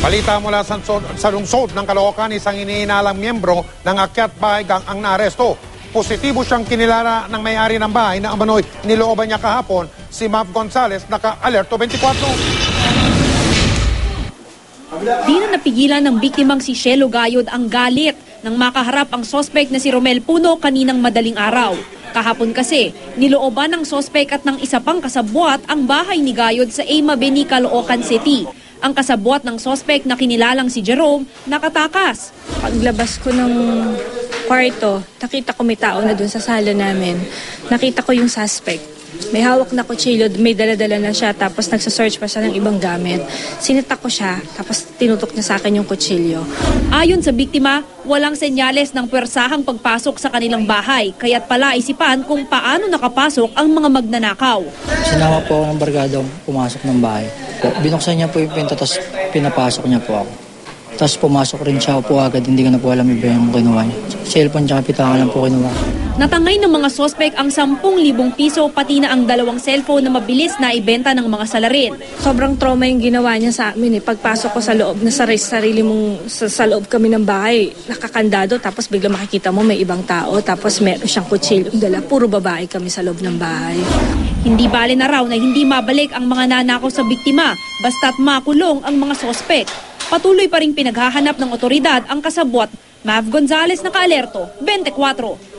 Balita mula sa, sa lungsod ng Caloocan, isang iniinalang miyembro ng Akyat Bahay Gang ang naaresto. Positibo siyang kinilala ng may-ari ng bahay na amanoy nilooban niya kahapon si Mav Gonzales, naka-alerto 24. Di na napigilan ng biktimang si Shelo Gayod ang galit nang makaharap ang sospek na si Romel Puno kaninang madaling araw. Kahapon kasi, nilooban ng sospek at ng isa pang kasabwat ang bahay ni Gayod sa Ema Beni, Caloocan City. Ang kasabwat ng sospek na kinilalang si Jerome nakatakas. Paglabas ko ng kwarto, nakita ko may tao na dun sa sala namin. Nakita ko yung suspect. May hawak na kutsilyo, may daladala na siya, tapos nagsasearch pa siya ng ibang gamit. Sinita ko siya, tapos tinutok niya sa akin yung kutsilyo. Ayon sa biktima, walang senyales ng pwersahang pagpasok sa kanilang bahay, kaya't pala isipan kung paano nakapasok ang mga magnanakaw. Sinama po ako ng barkadang pumasok ng bahay. Binuksan niya po yung pinto, tapos pinapasok niya po ako. Tapos pumasok rin siya po agad, hindi ko na po alam iba yung kinuha niya. Cellphone tsaka pitaka lang po kinuha. Natangay ng mga sospek ang 10,000 piso pati na ang dalawang cellphone na mabilis na ibenta ng mga salarin. Sobrang trauma yung ginawa niya sa amin eh. Pagpasok ko sa loob, na sarili, sarili mong, sa, sa loob kami ng bahay, nakakandado, tapos bigla makikita mo may ibang tao, tapos meron siyang kutsilyo. Dala, puro babae kami sa loob ng bahay. Hindi bale na raw na hindi mabalik ang mga nanakaw sa biktima basta't makulong ang mga sospek. Patuloy pa rin pinaghahanap ng otoridad ang kasabwat Mav Gonzales nakaalerto, 24.